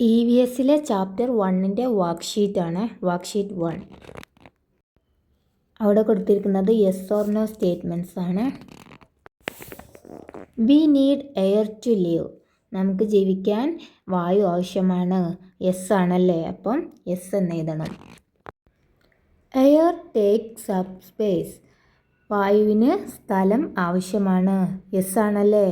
E V എസിലെ chapter വണ്ണിന്റെ വർക്ക്ഷീറ്റാണ് worksheet one അവിടെ കൊടുത്തിരിക്കുന്നത് യെസ് ഓർ നോ സ്റ്റേറ്റ്മെന്റ്സ് ആണ്. We need air to live നമുക്ക് ജീവിക്കാൻ വായു ആവശ്യമാണ്. എസ് ആണല്ലേ? അപ്പം എസ് എന്ന് എഴുതണം. എയർ ടേക്സ് അപ്പ് സ്പേസ് വായുവിന് സ്ഥലം ആവശ്യമാണ്. എസ് ആണല്ലേ?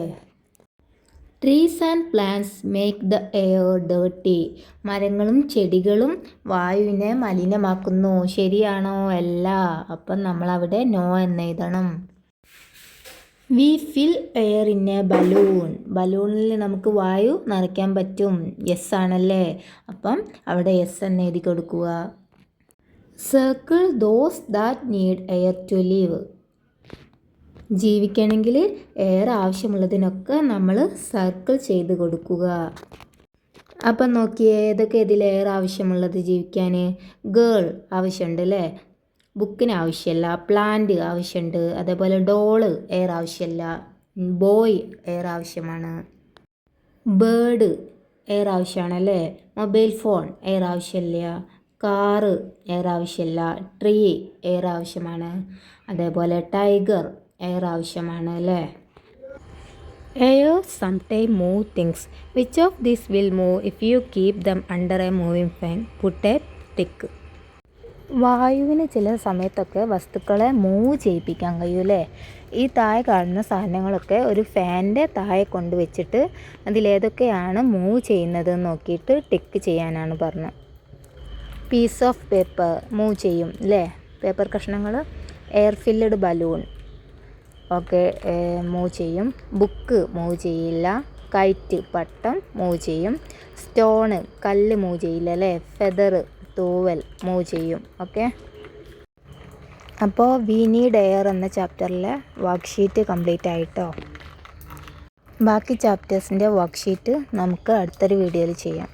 Trees and plants make the air dirty മരങ്ങളും ചെടികളും വായുവിനെ മലിനമാക്കുന്നു. ശരിയാണോ? അല്ല. അപ്പം നമ്മളവിടെ നോ എന്ന് എഴുതണം. We fill air in a balloon ബലൂണിൽ നമുക്ക് വായു നിറയ്ക്കാൻ പറ്റും. യെസ് ആണല്ലേ? അപ്പം അവിടെ യെസ് എന്ന് എഴുതി കൊടുക്കുക. Circle those that need air to live ജീവിക്കണമെങ്കിൽ എയർ ആവശ്യമുള്ളതിനൊക്കെ നമ്മൾ സർക്കിൾ ചെയ്ത് കൊടുക്കുക. അപ്പം നോക്കിയേ ഏതൊക്കെ ഇതിൽ എയർ ആവശ്യമുള്ളത് ജീവിക്കാൻ. ഗേൾ ആവശ്യമുണ്ട് അല്ലേ? ബുക്കിന് ആവശ്യമില്ല. പ്ലാന്റ് ആവശ്യമുണ്ട്. അതേപോലെ ഡോൾ എയർ ആവശ്യമില്ല. ബോയ് എയർ ആവശ്യമാണ്. ബേർഡ് എയർ ആവശ്യമാണ് അല്ലേ? മൊബൈൽ ഫോൺ എയർ ആവശ്യമില്ല. കാറ് എയർ ആവശ്യമില്ല. ട്രീ എയർ ആവശ്യമാണ്. അതേപോലെ ടൈഗർ എയർ ആവശ്യമാണ് അല്ലേ? Air sometime move things which of this will move if you keep them under a moving fan put a tick വായുവിന് ചില സമയത്തൊക്കെ വസ്തുക്കളെ മൂവ് ചെയ്യിപ്പിക്കാൻ അല്ലേ ഈ താഴെ കാണുന്ന സാധനങ്ങളൊക്കെ ഒരു ഫാനിന്റെ താഴെ കൊണ്ട് വെച്ചിട്ട് അതിലേതൊക്കെയാണ് മൂവ് ചെയ്യുന്നത് നോക്കിയിട്ട് ടിക്ക് ചെയ്യാനാണ് പറഞ്ഞത്. പീസ് ഓഫ് പേപ്പർ മൂവ് ചെയ്യും അല്ലേ? പേപ്പർ കഷ്ണങ്ങൾ എയർ ഫില്ലഡ് ബലൂൺ ഒക്കെ മൂവ് ചെയ്യും. ബുക്ക് മൂവ് ചെയ്യില്ല. കൈറ്റ് പട്ടം മൂവ് ചെയ്യും. സ്റ്റോണ് കല്ല് മൂവ് ചെയ്യില്ല അല്ലേ? ഫെദർ തൂവൽ മൂവ് ചെയ്യും. ഓക്കെ അപ്പോൾ വി നീഡ് എയർ എന്ന ചാപ്റ്ററിലെ വർക്ക്ഷീറ്റ് കംപ്ലീറ്റ് ആയിട്ടോ? ബാക്കി ചാപ്റ്റേഴ്സിന്റെ വർക്ക്ഷീറ്റ് നമുക്ക് അടുത്തൊരു വീഡിയോയിൽ ചെയ്യാം.